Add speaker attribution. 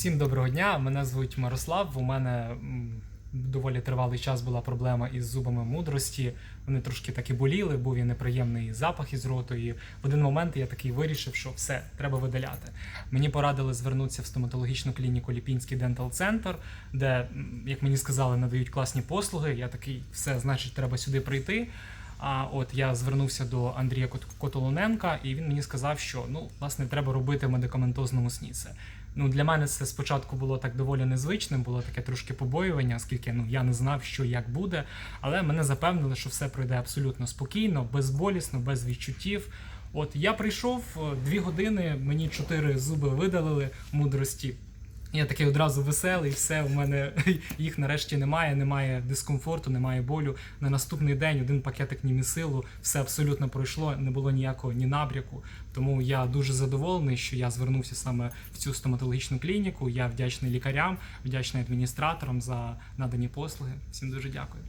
Speaker 1: Всім доброго дня. Мене звуть Мирослав. У мене доволі тривалий час була проблема із зубами мудрості. Вони трошки таки боліли, був і неприємний запах із роту. І в один момент я такий вирішив, що все, треба видаляти. Мені порадили звернутися в стоматологічну клініку Ліпінський Дентал Центр, де, як мені сказали, надають класні послуги. Я такий, все, значить, треба сюди прийти. А от я звернувся до Андрія Кот- Котолоненка, і він мені сказав, що ну власне треба робити медикаментозному сніце. Ну для мене це спочатку було так доволі незвичним, було таке трошки побоювання, оскільки ну я не знав, що як буде. Але мене запевнили, що все пройде абсолютно спокійно, безболісно, без відчуттів. От я прийшов е, дві години, мені чотири зуби видалили мудрості. Я такий одразу веселий, все, у мене їх нарешті немає, немає дискомфорту, немає болю. На наступний день один пакетик німісилу, все абсолютно пройшло, не було ніякого ні набряку. Тому я дуже задоволений, що я звернувся саме в цю стоматологічну клініку. Я вдячний лікарям, вдячний адміністраторам за надані послуги. Всім дуже дякую.